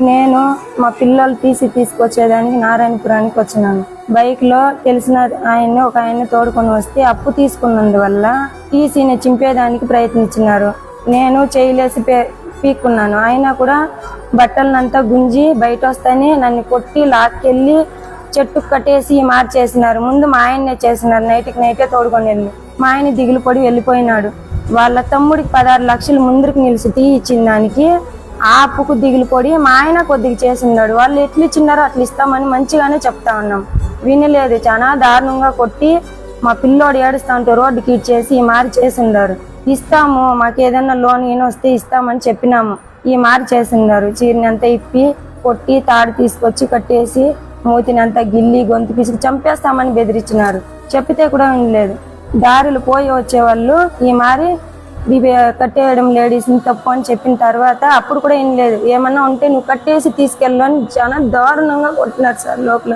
నేను మా పిల్లలు తీసి తీసుకొచ్చేదానికి నారాయణపురానికి వచ్చినాను. బైక్లో తెలిసిన ఆయన్ని ఒక ఆయన్ని తోడుకొని వస్తే అప్పు తీసుకున్నందువల్ల టీసీని చింపేదానికి ప్రయత్నించినారు. నేను చేయలేసి పే- పీక్కున్నాను. అయినా కూడా బట్టలనంతా గుంజి బయట వస్తానే నన్ను కొట్టి లాక్కెళ్ళి చెట్టు కట్టేసి మార్చేసినారు. ముందు మా ఆయన్నే చేసినారు. నైట్కి నైటే తోడుకొని వెళ్ళి. మా ఆయన దిగులు పడి వెళ్ళిపోయినాడు. వాళ్ళ తమ్ముడికి పదహారు లక్షలు ముందుకు నిలిచి తీ ఇచ్చిన దానికి ఆ అప్పుకు దిగులు పడి మా ఆయన కొద్దిగా చేసిన్నాడు. వాళ్ళు ఎట్లు ఇచ్చినారో అట్లా ఇస్తామని మంచిగానే చెప్తా ఉన్నాం. వినలేదు చాలా దారుణంగా కొట్టి మా పిల్లోడు ఏడుస్తా ఉంటే రోడ్డుకి ఇచ్చేసి ఈ మారి చేసిండారు. ఇస్తాము మాకు ఏదైనా లోన్ ఈయన వస్తే ఇస్తామని చెప్పినాము. ఈ మారి చేసిండారు. చీరని అంతా ఇప్పి కొట్టి తాడు తీసుకొచ్చి కట్టేసి మూతిని అంతా గిల్లి గొంతు పిసికి చంపేస్తామని బెదిరించినారు. చెప్పితే కూడా వినలేదు. దారులు పోయి వచ్చేవాళ్ళు ఈ మారి కట్టేయడం లేడీస్ తప్పు అని చెప్పిన తర్వాత అప్పుడు కూడా ఏం లేదు. ఏమన్నా ఉంటే నువ్వు కట్టేసి తీసుకెళ్ళు అని చాలా దారుణంగా కొట్టినారు సార్ లోపల.